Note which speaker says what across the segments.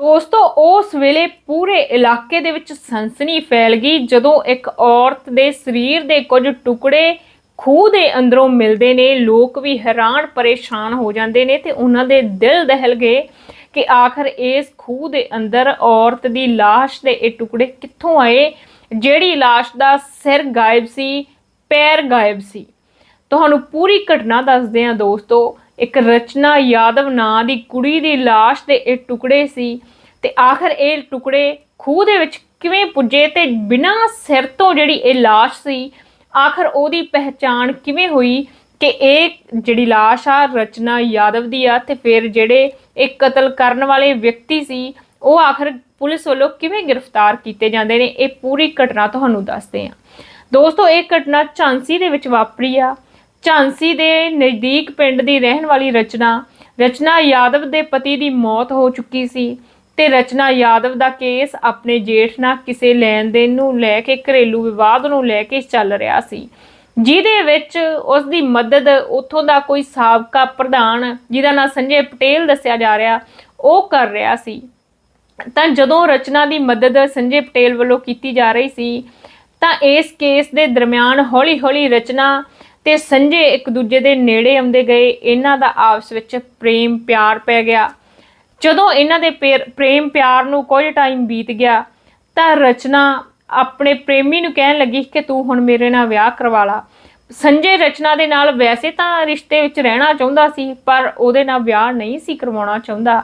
Speaker 1: ਦੋਸਤੋ ਉਸ ਵੇਲੇ ਪੂਰੇ ਇਲਾਕੇ ਦੇ ਵਿੱਚ ਸਨਸਨੀ ਫੈਲ ਗਈ ਜਦੋਂ ਇੱਕ ਔਰਤ ਦੇ ਸਰੀਰ ਦੇ ਕੁਝ ਟੁਕੜੇ ਖੂਹ ਦੇ ਅੰਦਰੋਂ ਮਿਲਦੇ ਨੇ ਲੋਕ ਵੀ ਹੈਰਾਨ ਪਰੇਸ਼ਾਨ ਹੋ ਜਾਂਦੇ ਨੇ ਤੇ ਉਹਨਾਂ ਦੇ ਦਿਲ ਦਹਿਲ ਗਏ ਕਿ ਆਖਰ ਇਸ ਖੂਹ ਦੇ ਅੰਦਰ ਔਰਤ ਦੀ লাশ ਦੇ ਇਹ ਟੁਕੜੇ ਕਿੱਥੋਂ ਆਏ ਜਿਹੜੀ লাশ ਦਾ ਸਿਰ ਗਾਇਬ ਸੀ ਪੈਰ ਗਾਇਬ ਸੀ ਤੁਹਾਨੂੰ ਪੂਰੀ ਘਟਨਾ ਦੱਸਦੇ ਹਾਂ ਦੋਸਤੋ ਇੱਕ ਰਚਨਾ ਯਾਦਵ ਨਾਂ ਦੀ ਕੁੜੀ ਦੀ লাশ ਦੇ ਇਹ ਟੁਕੜੇ ਸੀ ਤੇ ਆਖਰ ਇਹ ਟੁਕੜੇ ਖੂਹ ਦੇ ਵਿੱਚ ਕਿਵੇਂ ਪੁੱਜੇ ਤੇ ਬਿਨਾਂ ਸਿਰ ਤੋਂ ਜਿਹੜੀ ਇਹ লাশ ਸੀ ਆਖਰ ਉਹਦੀ ਪਹਿਚਾਣ ਕਿਵੇਂ ਹੋਈ ਕਿ ਇਹ ਜਿਹੜੀ লাশ ਆ ਰਚਨਾ ਯਾਦਵ ਦੀ ਆ ਤੇ ਫਿਰ ਜਿਹੜੇ ਇਹ ਕਤਲ ਕਰਨ ਵਾਲੇ ਵਿਅਕਤੀ ਸੀ ਉਹ ਆਖਰ ਪੁਲਿਸ ਵੱਲੋਂ ਕਿਵੇਂ ਗ੍ਰਿਫਤਾਰ ਕੀਤੇ ਜਾਂਦੇ ਨੇ ਇਹ ਪੂਰੀ ਘਟਨਾ ਤੁਹਾਨੂੰ ਦੱਸਦੇ ਹਾਂ ਦੋਸਤੋ ਇਹ ਘਟਨਾ ਝਾਂਸੀ ਦੇ ਵਿੱਚ ਵਾਪਰੀ ਆ ਝਾਂਸੀ ਦੇ ਨਜ਼ਦੀਕ ਪਿੰਡ ਦੀ ਰਹਿਣ ਵਾਲੀ ਰਚਨਾ ਰਚਨਾ ਯਾਦਵ ਦੇ ਪਤੀ ਦੀ ਮੌਤ ਹੋ ਚੁੱਕੀ ਸੀ ਤੇ ਰਚਨਾ ਯਾਦਵ ਦਾ ਕੇਸ ਆਪਣੇ ਜੇਠ ਨਾਲ ਕਿਸੇ ਲੈਣ ਦੇਣ ਨੂੰ ਲੈ ਕੇ ਘਰੇਲੂ ਵਿਵਾਦ ਨੂੰ ਲੈ ਕੇ ਚੱਲ ਰਿਹਾ ਸੀ। ਜਿਹਦੇ ਵਿੱਚ ਉਸ ਦੀ ਮਦਦ ਉੱਥੋਂ ਦਾ ਕੋਈ ਸਾਬਕਾ ਪ੍ਰਧਾਨ, ਜਿਹਦਾ ਨਾਂ ਸੰਜੇ ਪਟੇਲ ਦੱਸਿਆ ਜਾ ਰਿਹਾ, ਉਹ ਕਰ ਰਿਹਾ ਸੀ। ਤਾਂ ਜਦੋਂ ਰਚਨਾ ਦੀ ਮਦਦ ਸੰਜੇ ਪਟੇਲ ਵੱਲੋਂ ਕੀਤੀ ਜਾ ਰਹੀ ਸੀ, ਤਾਂ ਇਸ ਕੇਸ ਦੇ ਦਰਮਿਆਨ ਹੌਲੀ-ਹੌਲੀ ਰਚਨਾ ਤੇ ਸੰਜੇ ਇੱਕ ਦੂਜੇ ਦੇ ਨੇੜੇ ਆਉਂਦੇ ਗਏ। ਇਹਨਾਂ ਦਾ ਆਪਸ ਵਿੱਚ ਪ੍ਰੇਮ ਪਿਆਰ ਪੈ ਗਿਆ। ਜਦੋਂ ਇਹਨਾਂ ਦੇ ਪੇਰ- ਪ੍ਰੇਮ ਪਿਆਰ ਨੂੰ ਕੁਝ ਟਾਈਮ ਬੀਤ ਗਿਆ, ਤਾਂ ਰਚਨਾ ਆਪਣੇ ਪ੍ਰੇਮੀ ਨੂੰ ਕਹਿਣ ਲੱਗੀ ਕਿ ਤੂੰ ਹੁਣ ਮੇਰੇ ਨਾਲ ਵਿਆਹ ਕਰਵਾ ਲਾ। ਸੰਜੇ ਰਚਨਾ ਦੇ ਨਾਲ ਵੈਸੇ ਤਾਂ ਰਿਸ਼ਤੇ ਵਿੱਚ ਰਹਿਣਾ ਚਾਹੁੰਦਾ ਸੀ, ਪਰ ਉਹਦੇ ਨਾਲ ਵਿਆਹ ਨਹੀਂ ਸੀ ਕਰਵਾਉਣਾ ਚਾਹੁੰਦਾ।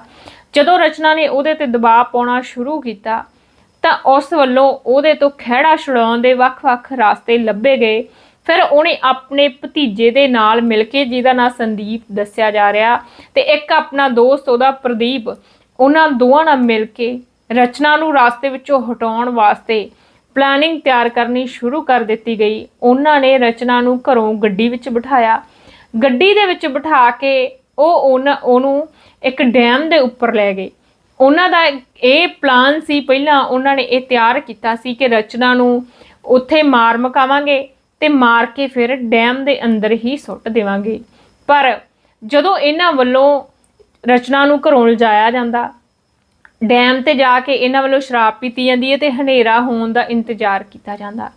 Speaker 1: ਜਦੋਂ ਰਚਨਾ ਨੇ ਉਹਦੇ ਤੇ ਦਬਾਅ ਪਾਉਣਾ ਸ਼ੁਰੂ ਕੀਤਾ, ਤਾਂ ਉਸ ਵੱਲੋਂ ਉਹਦੇ ਤੋਂ ਖਹਿੜਾ ਛੁਡਾਉਣ ਦੇ ਵੱਖ-ਵੱਖ ਰਾਸਤੇ ਲੱਭੇ ਗਏ। ਫਿਰ ਉਹਨੇ ਆਪਣੇ ਭਤੀਜੇ ਦੇ ਨਾਲ ਮਿਲ ਕੇ ਜਿਹਦਾ ਨਾਂ ਸੰਦੀਪ ਦੱਸਿਆ ਜਾ ਰਿਹਾ ਤੇ ਇੱਕ ਆਪਣਾ ਦੋਸਤ ਉਹਦਾ ਪ੍ਰਦੀਪ, ਉਹਨਾਂ ਦੋਵਾਂ ਨਾਲ ਮਿਲ ਕੇ ਰਚਨਾ ਨੂੰ ਰਾਸਤੇ ਵਿੱਚੋਂ ਹਟਾਉਣ ਵਾਸਤੇ ਪਲੈਨਿੰਗ ਤਿਆਰ ਕਰਨੀ ਸ਼ੁਰੂ ਕਰ ਦਿੱਤੀ ਗਈ। ਉਹਨਾਂ ਨੇ ਰਚਨਾ ਨੂੰ ਘਰੋਂ ਗੱਡੀ ਵਿੱਚ ਬਿਠਾਇਆ। ਗੱਡੀ ਦੇ ਵਿੱਚ ਬਿਠਾ ਕੇ ਉਹ ਉਹਨਾਂ, ਉਹਨੂੰ ਇੱਕ ਡੈਮ ਦੇ ਉੱਪਰ ਲੈ ਗਏ। ਉਹਨਾਂ ਦਾ ਇਹ ਪਲਾਨ ਸੀ, ਪਹਿਲਾਂ ਉਹਨਾਂ ਨੇ ਇਹ ਤਿਆਰ ਕੀਤਾ ਸੀ ਕਿ ਰਚਨਾ ਨੂੰ ਉੱਥੇ ਮਾਰ ਮਕਾਵਾਂਗੇ। ਤੇ ਮਾਰ ਕੇ ਫਿਰ ਡੈਮ ਦੇ ਅੰਦਰ ਹੀ ਸੁੱਟ ਦੇਵਾਂਗੇ। ਪਰ ਜਦੋਂ ਇਹਨਾਂ ਵੱਲੋਂ ਰਚਨਾ ਨੂੰ ਘਰੋਂ ਲਿਜਾਇਆ ਜਾਂਦਾ, ਡੈਮ ਤੇ ਜਾ ਕੇ ਇਹਨਾਂ ਵੱਲੋਂ ਸ਼ਰਾਬ ਪੀਤੀ ਜਾਂਦੀ ਹੈ ਤੇ ਹਨੇਰਾ ਹੋਣ ਦਾ ਇੰਤਜ਼ਾਰ ਕੀਤਾ ਜਾਂਦਾ।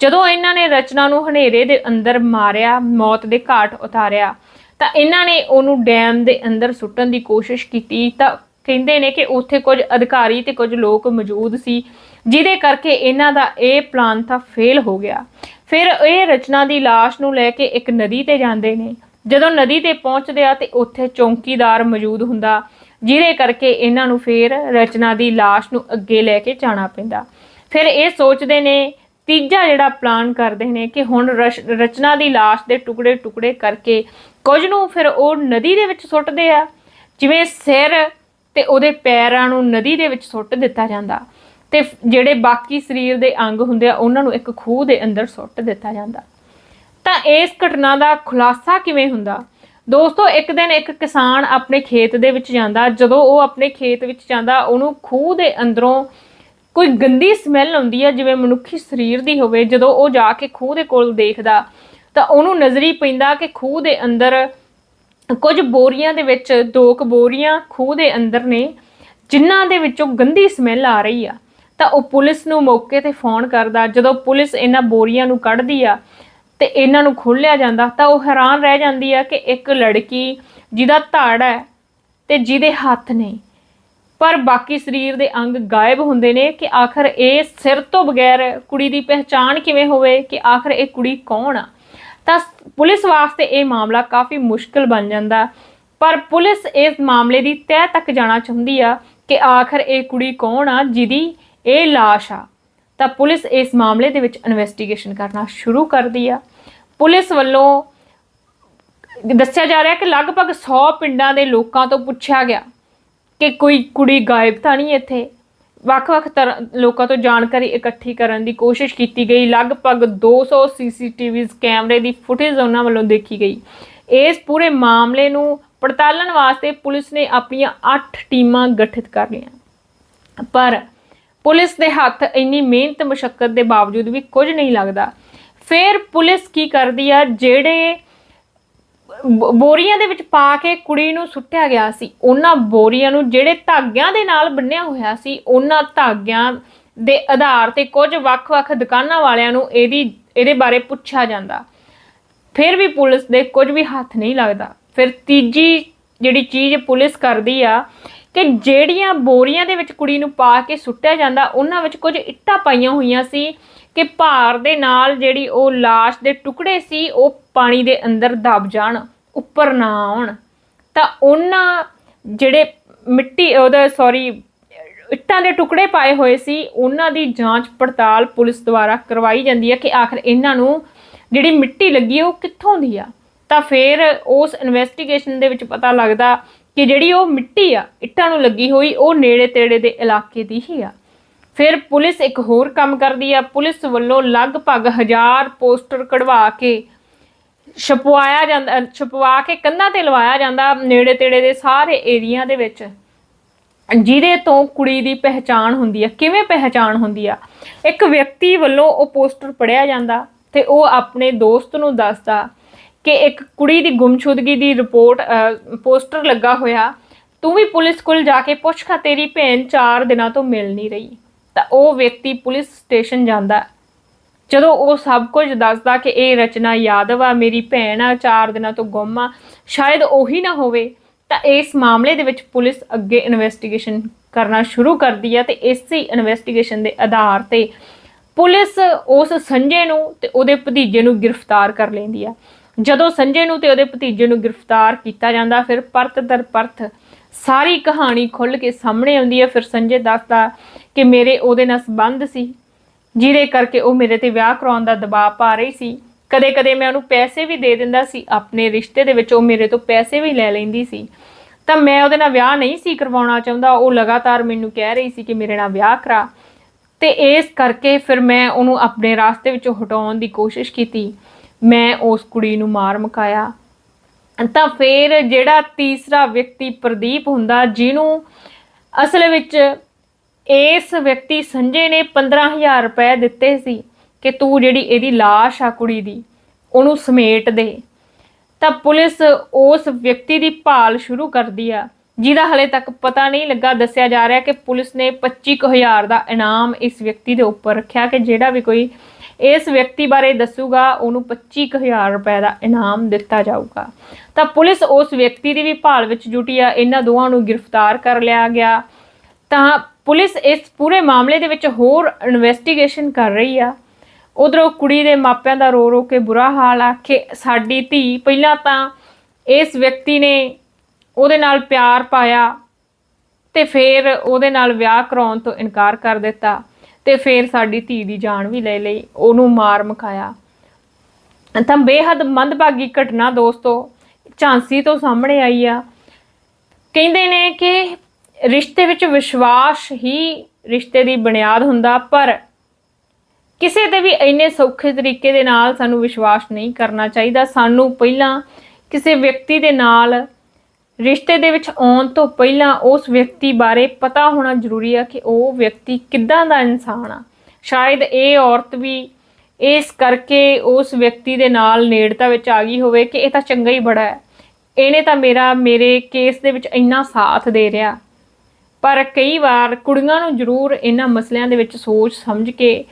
Speaker 1: ਜਦੋਂ ਇਹਨਾਂ ਨੇ ਰਚਨਾ ਨੂੰ ਹਨੇਰੇ ਦੇ ਅੰਦਰ ਮਾਰਿਆ, ਮੌਤ ਦੇ ਘਾਟ ਉਤਾਰਿਆ, ਤਾਂ ਇਹਨਾਂ ਨੇ ਉਹਨੂੰ ਡੈਮ ਦੇ ਅੰਦਰ ਸੁੱਟਣ ਦੀ ਕੋਸ਼ਿਸ਼ ਕੀਤੀ। ਤਾਂ ਕਹਿੰਦੇ ਨੇ ਕਿ ਉੱਥੇ ਕੁਝ ਅਧਿਕਾਰੀ ਤੇ ਕੁਝ ਲੋਕ ਮੌਜੂਦ ਸੀ। ਜਿਹਦੇ ਕਰਕੇ ਇਹਨਾਂ ਦਾ ਇਹ ਪਲਾਨ ਤਾਂ ਫੇਲ ਹੋ ਗਿਆ ਫਿਰ ਇਹ ਰਚਨਾ ਦੀ লাশ ਨੂੰ ਲੈ ਕੇ ਇੱਕ ਨਦੀ ਤੇ ਜਾਂਦੇ ਨੇ ਜਦੋਂ ਨਦੀ ਤੇ ਪਹੁੰਚਦੇ ਆ ਤੇ ਉੱਥੇ ਚੌਂਕੀਦਾਰ ਮੌਜੂਦ ਹੁੰਦਾ ਜਿਹਦੇ ਕਰਕੇ ਇਹਨਾਂ ਨੂੰ ਫੇਰ ਰਚਨਾ ਦੀ লাশ ਨੂੰ ਅੱਗੇ ਲੈ ਕੇ ਜਾਣਾ ਪੈਂਦਾ ਫਿਰ ਇਹ ਸੋਚਦੇ ਨੇ ਤੀਜਾ ਜਿਹੜਾ ਪਲਾਨ ਕਰਦੇ ਨੇ ਕਿ ਹੁਣ ਰਸ਼- ਰਚਨਾ ਦੀ লাশ ਦੇ ਟੁਕੜੇ ਟੁਕੜੇ ਕਰਕੇ ਕੁਝ ਨੂੰ ਫਿਰ ਉਹ ਨਦੀ ਦੇ ਵਿੱਚ ਸੁੱਟਦੇ ਆ ਜਿਵੇਂ ਸਿਰ ਤੇ ਉਹਦੇ ਪੈਰਾਂ ਨੂੰ ਨਦੀ ਦੇ ਵਿੱਚ ਸੁੱਟ ਦਿੱਤਾ ਜਾਂਦਾ ਤੇ ਜਿਹੜੇ ਬਾਕੀ ਸਰੀਰ ਦੇ ਅੰਗ ਹੁੰਦੇ ਆ, ਉਹਨਾਂ ਨੂੰ ਇੱਕ ਖੂਹ ਦੇ ਅੰਦਰ ਸੁੱਟ ਦਿੱਤਾ ਜਾਂਦਾ। ਤਾਂ ਇਸ ਘਟਨਾ ਦਾ ਖੁਲਾਸਾ ਕਿਵੇਂ ਹੁੰਦਾ? ਦੋਸਤੋ, ਇੱਕ ਦਿਨ ਇੱਕ ਕਿਸਾਨ ਆਪਣੇ ਖੇਤ ਦੇ ਵਿੱਚ ਜਾਂਦਾ। ਜਦੋਂ ਉਹ ਆਪਣੇ ਖੇਤ ਵਿੱਚ ਜਾਂਦਾ, ਉਹਨੂੰ ਖੂਹ ਦੇ ਅੰਦਰੋਂ ਕੋਈ ਗੰਦੀ ਸਮੈਲ ਆਉਂਦੀ ਹੈ ਜਿਵੇਂ ਮਨੁੱਖੀ ਸਰੀਰ ਦੀ ਹੋਵੇ। ਜਦੋਂ ਉਹ ਜਾ ਕੇ ਖੂਹ ਦੇ ਕੋਲ ਦੇਖਦਾ, ਤਾਂ ਉਹਨੂੰ ਨਜ਼ਰੀ ਪੈਂਦਾ ਕਿ ਖੂਹ ਦੇ ਅੰਦਰ ਕੁਝ ਬੋਰੀਆਂ ਦੇ ਵਿੱਚ, ਦੋ ਕੁ ਬੋਰੀਆਂ ਖੂਹ ਦੇ ਅੰਦਰ ਨੇ, ਜਿਨ੍ਹਾਂ ਦੇ ਵਿੱਚੋਂ ਗੰਦੀ ਸਮੈਲ ਆ ਰਹੀ ਆ। ਤਾਂ ਉਹ ਪੁਲਿਸ ਨੂੰ ਮੌਕੇ ਤੇ ਫੋਨ ਕਰਦਾ, ਜਦੋਂ ਪੁਲਿਸ ਇਹਨਾਂ ਬੋਰੀਆਂ ਨੂੰ ਕੱਢਦੀ ਆ ਤੇ ਇਹਨਾਂ ਨੂੰ ਖੋਲ੍ਹਿਆ ਜਾਂਦਾ, ਤਾਂ ਉਹ ਹੈਰਾਨ ਰਹਿ ਜਾਂਦੀ ਆ ਕਿ ਇੱਕ ਲੜਕੀ ਜਿਹਦਾ ਧੜ ਹੈ ਤੇ ਜਿਹਦੇ ਹੱਥ ਨਹੀਂ। ਪਰ ਬਾਕੀ ਸਰੀਰ ਦੇ ਅੰਗ ਗਾਇਬ ਹੁੰਦੇ ਨੇ ਕਿ ਆਖਰ ਇਹ ਸਿਰ ਤੋਂ ਬਗੈਰ ਕੁੜੀ ਦੀ ਪਹਿਚਾਣ ਕਿਵੇਂ ਹੋਵੇ ਕਿ ਆਖਰ ਇਹ ਕੁੜੀ ਕੌਣ ਆ? ਤਾਂ ਪੁਲਿਸ ਵਾਸਤੇ ਇਹ ਮਾਮਲਾ ਕਾਫੀ ਮੁਸ਼ਕਲ ਬਣ ਜਾਂਦਾ। ਪਰ ਪੁਲਿਸ ਇਸ ਮਾਮਲੇ ਦੀ ਤਹਿ ਤੱਕ ਜਾਣਾ ਚਾਹੁੰਦੀ ਆ ਕਿ ਆਖਰ ਇਹ ਕੁੜੀ ਕੌਣ ਆ ਜਿਹਦੀ ਇਹ ਲਾਸ਼ ਆ, ਤਾਂ ਪੁਲਿਸ ਇਸ ਮਾਮਲੇ ਦੇ ਵਿੱਚ ਇਨਵੈਸਟੀਗੇਸ਼ਨ ਕਰਨਾ ਸ਼ੁਰੂ ਕਰਦੀ ਆ। ਪੁਲਿਸ ਵੱਲੋਂ ਦੱਸਿਆ ਜਾ ਰਿਹਾ ਕਿ ਲਗਭਗ 100 ਪਿੰਡਾਂ ਦੇ ਲੋਕਾਂ ਤੋਂ ਪੁੱਛਿਆ ਗਿਆ ਕਿ ਕੋਈ ਕੁੜੀ ਗਾਇਬ ਤਾਂ ਨਹੀਂ ਇੱਥੇ। ਵੱਖ-ਵੱਖ ਤਰ੍ਹਾਂ ਲੋਕਾਂ ਤੋਂ ਜਾਣਕਾਰੀ ਇਕੱਠੀ ਕਰਨ ਦੀ ਕੋਸ਼ਿਸ਼ ਕੀਤੀ ਗਈ। ਲਗਭਗ 200 ਸੀਸੀਟੀਵੀਜ਼, ਕੈਮਰੇ ਦੀ ਫੁਟੇਜ ਉਹਨਾਂ ਵੱਲੋਂ ਦੇਖੀ ਗਈ। ਇਸ ਪੂਰੇ ਮਾਮਲੇ ਨੂੰ ਪੜਤਾਲਣ ਵਾਸਤੇ ਪੁਲਿਸ ਨੇ ਆਪਣੀਆਂ 8 ਟੀਮਾਂ ਗਠਿਤ ਕਰ ਲਈਆਂ। ਪਰ ਪੁਲਿਸ ਦੇ ਹੱਥ ਇੰਨੀ ਮਿਹਨਤ ਮੁਸ਼ਕਲ ਦੇ ਬਾਵਜੂਦ ਵੀ ਕੁਝ ਨਹੀਂ ਲੱਗਦਾ। ਫਿਰ ਪੁਲਿਸ ਕੀ ਕਰਦੀ ਆ? ਜਿਹੜੇ ਬ- ਬੋਰੀਆਂ ਦੇ ਵਿੱਚ ਪਾ ਕੇ ਕੁੜੀ ਨੂੰ ਸੁੱਟਿਆ ਗਿਆ ਸੀ, ਉਹਨਾਂ ਬੋਰੀਆਂ ਨੂੰ ਜਿਹੜੇ ਧਾਗਿਆਂ ਦੇ ਨਾਲ ਬੰਨਿਆ ਹੋਇਆ ਸੀ, ਉਹਨਾਂ ਧਾਗਿਆਂ ਦੇ ਆਧਾਰ ਤੇ ਕੁਝ ਵੱਖ-ਵੱਖ ਦੁਕਾਨਾਂ ਵਾਲਿਆਂ ਨੂੰ ਇਹਦੀ, ਇਹਦੇ ਬਾਰੇ ਪੁੱਛਿਆ ਜਾਂਦਾ। ਫਿਰ ਵੀ ਪੁਲਿਸ ਦੇ ਕੁਝ ਵੀ ਹੱਥ ਨਹੀਂ ਲੱਗਦਾ। ਫਿਰ ਤੀਜੀ ਜਿਹੜੀ ਚੀਜ਼ ਪੁਲਿਸ ਕਰਦੀ ਆ ਕਿ ਜਿਹੜੀਆਂ ਬੋਰੀਆਂ ਦੇ ਵਿੱਚ ਕੁੜੀ ਨੂੰ ਪਾ ਕੇ ਸੁੱਟਿਆ ਜਾਂਦਾ, ਉਹਨਾਂ ਵਿੱਚ ਕੁਝ ਇੱਟਾਂ ਪਾਈਆਂ ਹੋਈਆਂ ਸੀ ਕਿ ਭਾਰ ਦੇ ਨਾਲ ਜਿਹੜੀ ਉਹ ਲਾਸ਼ ਦੇ ਟੁਕੜੇ ਸੀ, ਉਹ ਪਾਣੀ ਦੇ ਅੰਦਰ ਦਬ ਜਾਣ, ਉੱਪਰ ਨਾ ਆਉਣ। ਤਾਂ ਉਹਨਾਂ ਜਿਹੜੇ ਮਿੱਟੀ, ਉਹਦਾ ਸੌਰੀ ਇੱਟਾਂ ਦੇ ਟੁਕੜੇ ਪਾਏ ਹੋਏ ਸੀ, ਉਹਨਾਂ ਦੀ ਜਾਂਚ ਪੜਤਾਲ ਪੁਲਿਸ ਦੁਆਰਾ ਕਰਵਾਈ ਜਾਂਦੀ ਹੈ ਕਿ ਆਖਰ ਇਹਨਾਂ ਨੂੰ ਜਿਹੜੀ ਮਿੱਟੀ ਲੱਗੀ ਉਹ ਕਿੱਥੋਂ ਦੀ ਆ? ਤਾਂ ਫਿਰ ਉਸ ਇਨਵੈਸਟੀਗੇਸ਼ਨ ਦੇ ਵਿੱਚ ਪਤਾ ਲੱਗਦਾ ਕਿ ਜਿਹੜੀ ਉਹ ਮਿੱਟੀ ਆ, ਇੱਟਾਂ ਨੂੰ ਲੱਗੀ ਹੋਈ, ਉਹ ਨੇੜੇ ਤੇੜੇ ਦੇ ਇਲਾਕੇ ਦੀ ਹੀ ਆ। ਫਿਰ ਪੁਲਿਸ ਇੱਕ ਹੋਰ ਕੰਮ ਕਰਦੀ ਆ। ਪੁਲਿਸ ਵੱਲੋਂ ਲਗਭਗ ਹਜ਼ਾਰ ਪੋਸਟਰ ਕਢਵਾ ਕੇ ਛਪਵਾਇਆ ਜਾਂਦਾ, ਛਪਵਾ ਕੇ ਕੰਧਾਂ ਤੇ ਲਵਾਇਆ ਜਾਂਦਾ ਨੇੜੇ ਤੇੜੇ ਦੇ ਸਾਰੇ ਏਰੀਆ ਦੇ ਵਿੱਚ। ਜਿਹਦੇ ਤੋਂ ਕੁੜੀ ਦੀ ਪਹਿਚਾਣ ਹੁੰਦੀ ਆ। ਕਿਵੇਂ ਪਹਿਚਾਣ ਹੁੰਦੀ ਆ? ਇੱਕ ਵਿਅਕਤੀ ਵੱਲੋਂ ਉਹ ਪੋਸਟਰ ਪੜਿਆ ਜਾਂਦਾ ਤੇ ਉਹ ਆਪਣੇ ਦੋਸਤ ਨੂੰ ਦੱਸਦਾ ਕਿ ਇੱਕ ਕੁੜੀ ਦੀ ਗੁੰਮਸ਼ੁਦਗੀ ਦੀ ਰਿਪੋਰਟ ਪੋਸਟਰ ਲੱਗਾ ਹੋਇਆ, ਤੂੰ ਵੀ ਪੁਲਿਸ ਕੋਲ ਜਾ ਕੇ ਪੁੱਛ ਖਾ ਤੇਰੀ ਭੈਣ 4 ਦਿਨਾਂ ਤੋਂ ਮਿਲ ਨਹੀਂ ਰਹੀ। ਤਾਂ ਉਹ ਵਿਅਕਤੀ ਪੁਲਿਸ ਸਟੇਸ਼ਨ ਜਾਂਦਾ। ਜਦੋਂ ਉਹ ਸਭ ਕੁਝ ਦੱਸਦਾ ਕਿ ਇਹ ਰਚਨਾ ਯਾਦਵ ਆ, ਮੇਰੀ ਭੈਣ ਆ 4 ਦਿਨਾਂ ਤੋਂ ਗੁੰਮ ਆ, ਸ਼ਾਇਦ ਉਹੀ ਨਾ ਹੋਵੇ, ਤਾਂ ਇਸ ਮਾਮਲੇ ਦੇ ਵਿੱਚ ਪੁਲਿਸ ਅੱਗੇ ਇਨਵੈਸਟੀਗੇਸ਼ਨ ਕਰਨਾ ਸ਼ੁਰੂ ਕਰਦੀ ਹੈ ਤੇ ਇਸੇ ਇਨਵੈਸਟੀਗੇਸ਼ਨ ਦੇ ਆਧਾਰ ਤੇ ਪੁਲਿਸ ਉਸ ਸੰਜੇ ਨੂੰ ਤੇ ਉਹਦੇ ਭਤੀਜੇ ਨੂੰ ਗ੍ਰਿਫਤਾਰ ਕਰ ਲੈਂਦੀ ਆ। ਜਦੋਂ ਸੰਜੇ ਨੂੰ ਤੇ ਉਹਦੇ ਭਤੀਜੇ ਨੂੰ ਗ੍ਰਿਫਤਾਰ ਕੀਤਾ ਜਾਂਦਾ, ਫਿਰ ਪਰਤ ਦਰ ਪਰਤ ਸਾਰੀ ਕਹਾਣੀ ਖੁੱਲ ਕੇ ਸਾਹਮਣੇ ਆਉਂਦੀ ਹੈ। ਫਿਰ ਸੰਜੇ ਦੱਸਦਾ ਕਿ ਮੇਰੇ ਉਹਦੇ ਨਾਲ ਸੰਬੰਧ ਸੀ, ਜਿਹਦੇ ਕਰਕੇ ਉਹ ਮੇਰੇ ਤੇ ਵਿਆਹ ਕਰਾਉਣ ਦਾ ਦਬਾਅ ਪਾ ਰਹੀ ਸੀ। ਕਦੇ-ਕਦੇ ਮੈਂ ਉਹਨੂੰ ਪੈਸੇ ਵੀ ਦੇ ਦਿੰਦਾ ਸੀ, ਆਪਣੇ ਰਿਸ਼ਤੇ ਦੇ ਵਿੱਚ ਉਹ ਮੇਰੇ ਤੋਂ ਪੈਸੇ ਵੀ ਲੈ ਲੈਂਦੀ ਸੀ। ਤਾਂ ਮੈਂ ਉਹਦੇ ਨਾਲ ਵਿਆਹ ਨਹੀਂ ਸੀ ਕਰਵਾਉਣਾ ਚਾਹੁੰਦਾ, ਉਹ ਲਗਾਤਾਰ ਮੈਨੂੰ ਕਹਿ ਰਹੀ ਸੀ ਕਿ ਮੇਰੇ ਨਾਲ ਵਿਆਹ ਕਰਾ। ਤੇ ਇਸ ਕਰਕੇ ਫਿਰ ਮੈਂ ਉਹਨੂੰ ਆਪਣੇ ਰਾਸਤੇ ਵਿੱਚੋਂ ਹਟਾਉਣ ਦੀ ਕੋਸ਼ਿਸ਼ ਕੀਤੀ। ਮੈਂ ਉਸ ਕੁੜੀ ਨੂੰ ਮਾਰ ਮੁਕਾਇਆ। ਤਾਂ ਫਿਰ ਜਿਹੜਾ ਤੀਸਰਾ ਵਿਅਕਤੀ ਪ੍ਰਦੀਪ ਹੁੰਦਾ, ਜਿਹਨੂੰ ਅਸਲ ਵਿੱਚ ਇਸ ਵਿਅਕਤੀ ਸੰਜੇ ਨੇ 15000 ਰੁਪਏ ਦਿੱਤੇ ਸੀ ਕਿ ਤੂੰ ਜਿਹੜੀ ਇਹਦੀ ਲਾਸ਼ ਆ ਕੁੜੀ ਦੀ, ਉਹਨੂੰ ਸਮੇਟ ਦੇ। ਤਾਂ ਪੁਲਿਸ ਉਸ ਵਿਅਕਤੀ ਦੀ ਭਾਲ ਸ਼ੁਰੂ ਕਰਦੀ ਆ, ਜਿਹਦਾ ਹਲੇ ਤੱਕ ਪਤਾ ਨਹੀਂ ਲੱਗਾ, ਦੱਸਿਆ ਜਾ ਰਿਹਾ ਕਿ ਪੁਲਿਸ ਨੇ 25000 ਦਾ ਇਨਾਮ ਇਸ ਵਿਅਕਤੀ ਦੇ ਉੱਪਰ ਰੱਖਿਆ ਕਿ ਜਿਹੜਾ ਵੀ ਕੋਈ ਇਸ ਵਿਅਕਤੀ ਬਾਰੇ ਦੱਸੂਗਾ, ਉਹਨੂੰ 25000 ਰੁਪਏ ਦਾ ਇਨਾਮ ਦਿੱਤਾ ਜਾਊਗਾ। ਤਾਂ ਪੁਲਿਸ ਉਸ ਵਿਅਕਤੀ ਦੀ ਵੀ ਭਾਲ ਵਿੱਚ ਜੁਟੀ ਆ, ਇਹਨਾਂ ਦੋਵਾਂ ਨੂੰ ਗ੍ਰਿਫਤਾਰ ਕਰ ਲਿਆ ਗਿਆ। ਤਾਂ ਪੁਲਿਸ ਇਸ ਪੂਰੇ ਮਾਮਲੇ ਦੇ ਵਿੱਚ ਹੋਰ ਇਨਵੈਸਟੀਗੇਸ਼ਨ ਕਰ ਰਹੀ ਆ। ਉਧਰੋਂ ਕੁੜੀ ਦੇ ਮਾਪਿਆਂ ਦਾ ਰੋ ਰੋ ਕੇ ਬੁਰਾ ਹਾਲ ਆ ਕਿ ਸਾਡੀ ਧੀ ਪਹਿਲਾਂ ਤਾਂ ਇਸ ਵਿਅਕਤੀ ਨੇ ਉਹਦੇ ਨਾਲ ਪਿਆਰ ਪਾਇਆ ਤੇ ਫਿਰ ਉਹਦੇ ਨਾਲ ਵਿਆਹ ਕਰਾਉਣ ਤੋਂ ਇਨਕਾਰ ਕਰ ਦਿੱਤਾ। ਤੇ ਫਿਰ ਸਾਡੀ ਧੀ ਦੀ ਜਾਨ ਵੀ ਲੈ ਲਈ, ਉਹਨੂੰ ਮਾਰ ਮਕਾਇਆ ਤਾਂ ਬੇਹੱਦ ਮੰਦਭਾਗੀ ਘਟਨਾ ਦੋਸਤੋ, ਝਾਂਸੀ ਤੋਂ ਸਾਹਮਣੇ ਆਈ ਆ। ਕਹਿੰਦੇ ਨੇ ਕਿ ਰਿਸ਼ਤੇ ਵਿੱਚ ਵਿਸ਼ਵਾਸ ਹੀ ਰਿਸ਼ਤੇ ਦੀ ਬੁਨਿਆਦ ਹੁੰਦਾ, ਪਰ ਕਿਸੇ ਤੇ ਵੀ ਇੰਨੇ ਸੌਖੇ ਤਰੀਕੇ ਦੇ ਨਾਲ ਸਾਨੂੰ ਵਿਸ਼ਵਾਸ ਨਹੀਂ ਕਰਨਾ ਚਾਹੀਦਾ। ਸਾਨੂੰ ਪਹਿਲਾਂ ਕਿਸੇ ਵਿਅਕਤੀ ਦੇ ਨਾਲ ਰਿਸ਼ਤੇ ਦੇ ਵਿੱਚ ਆਉਣ ਤੋਂ ਪਹਿਲਾਂ ਉਸ ਵਿਅਕਤੀ ਬਾਰੇ ਪਤਾ ਹੋਣਾ ਜ਼ਰੂਰੀ ਆ ਕਿ ਉਹ ਵਿਅਕਤੀ ਕਿੱਦਾਂ ਦਾ ਇਨਸਾਨ ਆ। ਸ਼ਾਇਦ ਇਹ ਔਰਤ ਵੀ ਇਸ ਕਰਕੇ ਉਸ ਵਿਅਕਤੀ ਦੇ ਨਾਲ ਨੇੜਤਾ ਵਿੱਚ ਆ ਗਈ ਹੋਵੇ ਕਿ ਇਹ ਤਾਂ ਚੰਗਾ ਹੀ ਬੜਾ ਹੈ। ਇਹਨੇ ਤਾਂ ਮੇਰਾ, ਮੇਰੇ ਕੇਸ ਦੇ ਵਿੱਚ ਇੰਨਾ ਸਾਥ ਦੇ ਰਿਹਾ। ਪਰ ਕਈ ਵਾਰ ਕੁੜੀਆਂ ਨੂੰ ਜ਼ਰੂਰ ਇਹਨਾਂ ਮਸਲਿਆਂ ਦੇ ਵਿੱਚ ਸੋਚ ਸਮਝ ਕੇ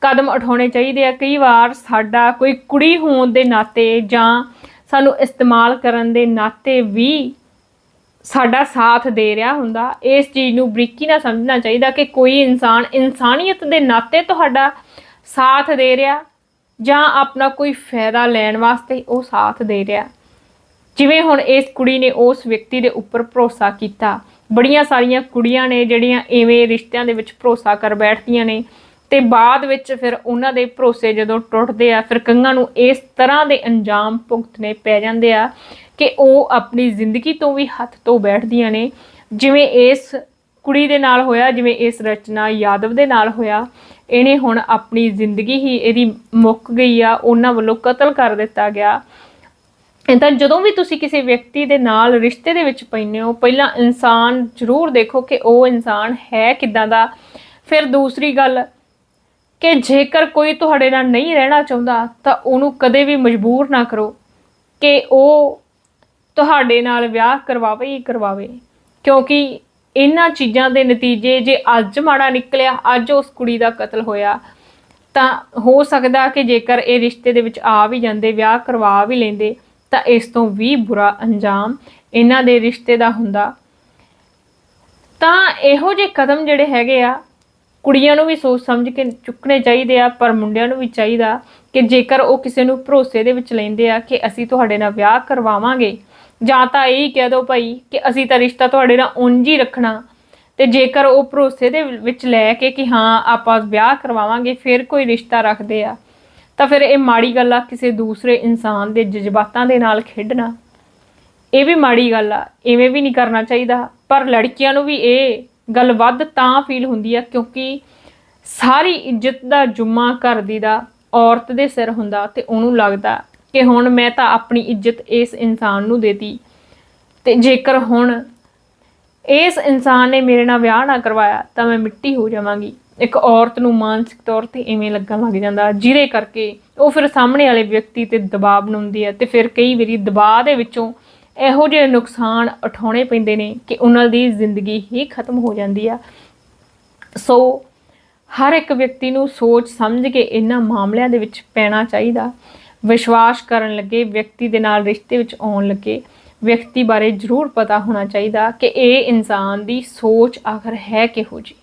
Speaker 1: ਕਦਮ ਉਠਾਉਣੇ ਚਾਹੀਦੇ ਆ। ਕਈ ਵਾਰ ਸਾਡਾ ਕੋਈ ਕੁੜੀ ਹੋਣ ਦੇ ਨਾਤੇ ਜਾਂ ਸਾਨੂੰ ਇਸਤੇਮਾਲ ਕਰਨ ਦੇ ਨਾਤੇ ਵੀ ਸਾਡਾ ਸਾਥ ਦੇ ਰਿਹਾ ਹੁੰਦਾ, ਇਸ ਚੀਜ਼ ਨੂੰ ਬਰੀਕੀ ਨਾਲ ਸਮਝਣਾ ਚਾਹੀਦਾ ਕਿ ਕੋਈ ਇਨਸਾਨ ਇਨਸਾਨੀਅਤ ਦੇ ਨਾਤੇ ਤੁਹਾਡਾ ਸਾਥ ਦੇ ਰਿਹਾ ਜਾਂ ਆਪਣਾ ਕੋਈ ਫਾਇਦਾ ਲੈਣ ਵਾਸਤੇ ਉਹ ਸਾਥ ਦੇ ਰਿਹਾ। ਜਿਵੇਂ ਹੁਣ ਇਸ ਕੁੜੀ ਨੇ ਉਸ ਵਿਅਕਤੀ ਦੇ ਉੱਪਰ ਭਰੋਸਾ ਕੀਤਾ। ਬੜੀਆਂ ਸਾਰੀਆਂ ਕੁੜੀਆਂ ਨੇ ਜਿਹੜੀਆਂ ਐਵੇਂ ਰਿਸ਼ਤਿਆਂ ਦੇ ਵਿੱਚ ਭਰੋਸਾ ਕਰ ਬੈਠਦੀਆਂ ਨੇ ਤੇ ਬਾਅਦ ਵਿੱਚ ਫਿਰ ਉਹਨਾਂ ਦੇ ਭਰੋਸੇ ਜਦੋਂ ਟੁੱਟਦੇ ਆ, ਫਿਰ ਕਈਆਂ ਨੂੰ ਇਸ ਤਰ੍ਹਾਂ ਦੇ ਅੰਜਾਮ ਭੁਗਤਣੇ ਪੈ ਜਾਂਦੇ ਆ ਕਿ ਉਹ ਆਪਣੀ ਜ਼ਿੰਦਗੀ ਤੋਂ ਵੀ ਹੱਥ ਤੋਂ ਬੈਠਦੀਆਂ ਨੇ। ਜਿਵੇਂ ਇਸ ਕੁੜੀ ਦੇ ਨਾਲ ਹੋਇਆ, ਜਿਵੇਂ ਇਸ ਰਚਨਾ ਯਾਦਵ ਦੇ ਨਾਲ ਹੋਇਆ, ਇਹਨੇ ਹੁਣ ਆਪਣੀ ਜ਼ਿੰਦਗੀ ਹੀ ਇਹਦੀ ਮੁੱਕ ਗਈ ਆ, ਉਹਨਾਂ ਵੱਲੋਂ ਕਤਲ ਕਰ ਦਿੱਤਾ ਗਿਆ। ਤਾਂ ਜਦੋਂ ਵੀ ਤੁਸੀਂ ਕਿਸੇ ਵਿਅਕਤੀ ਦੇ ਨਾਲ ਰਿਸ਼ਤੇ ਦੇ ਵਿੱਚ ਪੈਂਦੇ ਹੋ, ਪਹਿਲਾਂ ਇਨਸਾਨ ਜ਼ਰੂਰ ਦੇਖੋ ਕਿ ਉਹ ਇਨਸਾਨ ਹੈ ਕਿਦਾਂ ਦਾ। ਫਿਰ ਦੂਸਰੀ ਗੱਲ ਕਿ ਜੇਕਰ ਕੋਈ ਤੁਹਾਡੇ ਨਾਲ ਨਹੀਂ ਰਹਿਣਾ ਚਾਹੁੰਦਾ, ਤਾਂ ਉਹਨੂੰ ਕਦੇ ਵੀ ਮਜਬੂਰ ਨਾ ਕਰੋ ਕਿ ਉਹ ਤੁਹਾਡੇ ਨਾਲ ਵਿਆਹ ਕਰਵਾਵੇ ਹੀ ਕਰਵਾਵੇ। ਕਿਉਂਕਿ ਇਹਨਾਂ ਚੀਜ਼ਾਂ ਦੇ ਨਤੀਜੇ ਜੇ ਅੱਜ ਮਾੜਾ ਨਿਕਲਿਆ, ਅੱਜ ਉਸ ਕੁੜੀ ਦਾ ਕਤਲ ਹੋਇਆ, ਤਾਂ ਹੋ ਸਕਦਾ ਕਿ ਜੇਕਰ ਇਹ ਰਿਸ਼ਤੇ ਦੇ ਵਿੱਚ ਆ ਵੀ ਜਾਂਦੇ, ਵਿਆਹ ਕਰਵਾ ਵੀ ਲੈਂਦੇ, ਤਾਂ ਇਸ ਤੋਂ ਵੀ ਬੁਰਾ ਅੰਜਾਮ ਇਹਨਾਂ ਦੇ ਰਿਸ਼ਤੇ ਦਾ ਹੁੰਦਾ। ਤਾਂ ਇਹੋ ਜਿਹੇ ਕਦਮ ਜਿਹੜੇ ਹੈਗੇ ਆ, ਕੁੜੀਆਂ ਨੂੰ ਵੀ ਸੋਚ ਸਮਝ ਕੇ ਚੁੱਕਣੇ ਚਾਹੀਦੇ ਆ, ਪਰ ਮੁੰਡਿਆਂ ਨੂੰ ਵੀ ਚਾਹੀਦਾ ਕਿ ਜੇਕਰ ਉਹ ਕਿਸੇ ਨੂੰ ਭਰੋਸੇ ਦੇ ਵਿੱਚ ਲੈਂਦੇ ਆ ਕਿ ਅਸੀਂ ਤੁਹਾਡੇ ਨਾਲ ਵਿਆਹ ਕਰਵਾਵਾਂਗੇ ਜਾਂ ਤਾਂ ਇਹ ਕਹਿ ਦਿਓ ਭਾਈ ਕਿ ਅਸੀਂ ਤਾਂ ਰਿਸ਼ਤਾ ਤੁਹਾਡੇ ਨਾਲ ਉਂਝ ਹੀ ਰੱਖਣਾ। ਤੇ ਜੇਕਰ ਉਹ ਭਰੋਸੇ ਦੇ ਵਿੱਚ ਲੈ ਕੇ ਕਿ ਹਾਂ, ਆਪਾਂ ਵਿਆਹ ਕਰਵਾਵਾਂਗੇ, ਫਿਰ ਕੋਈ ਰਿਸ਼ਤਾ ਰੱਖਦੇ ਆ। ਤਾਂ ਫਿਰ ਇਹ ਮਾੜੀ ਗੱਲ ਆ, ਕਿਸੇ ਦੂਸਰੇ ਇਨਸਾਨ ਦੇ ਜਜ਼ਬਾਤਾਂ ਦੇ ਨਾਲ ਖੇਡਣਾ। ਇਹ ਵੀ ਮਾੜੀ ਗੱਲ ਆ ਐਵੇਂ ਵੀ ਨਹੀਂ ਕਰਨਾ ਚਾਹੀਦਾ। ਪਰ ਲੜਕੀਆਂ ਨੂੰ ਵੀ ਇਹ ਗੱਲ ਵੱਧ ਤਾਂ ਫੀਲ ਹੁੰਦੀ ਆ, ਕਿਉਂਕਿ ਸਾਰੀ ਇੱਜ਼ਤ ਦਾ ਜੁਮਾ ਘਰ ਦੀ ਦਾ, ਔਰਤ ਦੇ ਸਿਰ ਹੁੰਦਾ ਤੇ ਉਹਨੂੰ ਲੱਗਦਾ ਕਿ ਹੁਣ ਮੈਂ ਤਾਂ ਆਪਣੀ ਇੱਜ਼ਤ ਇਸ ਇਨਸਾਨ ਨੂੰ ਦੇਤੀ। ਤੇ ਜੇਕਰ ਹੁਣ ਇਸ ਇਨਸਾਨ ਨੇ ਮੇਰੇ ਨਾਲ ਵਿਆਹ ਨਾ ਕਰਵਾਇਆ, ਤਾਂ ਮੈਂ ਮਿੱਟੀ ਹੋ ਜਾਵਾਂਗੀ। ਇੱਕ ਔਰਤ ਨੂੰ ਮਾਨਸਿਕ ਤੌਰ ਤੇ ਐਵੇਂ ਲੱਗਣ ਲੱਗ ਜਾਂਦਾ, ਜਿਹਦੇ ਕਰਕੇ ਉਹ ਫਿਰ ਸਾਹਮਣੇ ਵਾਲੇ ਵਿਅਕਤੀ ਤੇ ਦਬਾਅ ਬਣਾਉਂਦੀ ਹੈ ਤੇ ਫਿਰ ਕਈ ਵਾਰੀ ਦਬਾਅ ਦੇ ਵਿੱਚੋਂ ਇਹੋ ਜਿਹੇ ਨੁਕਸਾਨ ਉਠਾਉਣੇ ਪੈਂਦੇ ਨੇ ਕਿ ਉਹਨਾਂ ਦੀ ਜ਼ਿੰਦਗੀ ਹੀ ਖਤਮ ਹੋ ਜਾਂਦੀ ਆ। ਸੋ ਹਰ ਇੱਕ ਵਿਅਕਤੀ ਨੂੰ ਸੋਚ ਸਮਝ ਕੇ ਇਹਨਾਂ ਮਾਮਲਿਆਂ ਦੇ ਵਿੱਚ ਪੈਣਾ ਚਾਹੀਦਾ। ਵਿਸ਼ਵਾਸ ਕਰਨ ਲੱਗੇ, ਵਿਅਕਤੀ ਦੇ ਨਾਲ ਰਿਸ਼ਤੇ ਵਿੱਚ ਆਉਣ ਲੱਗੇ। ਵਿਅਕਤੀ ਬਾਰੇ ਜ਼ਰੂਰ ਪਤਾ ਹੋਣਾ ਚਾਹੀਦਾ ਕਿ ਇਹ ਇਨਸਾਨ ਦੀ ਸੋਚ, ਆਖਰ ਹੈ ਕਿਹੋ ਜਿਹੀ।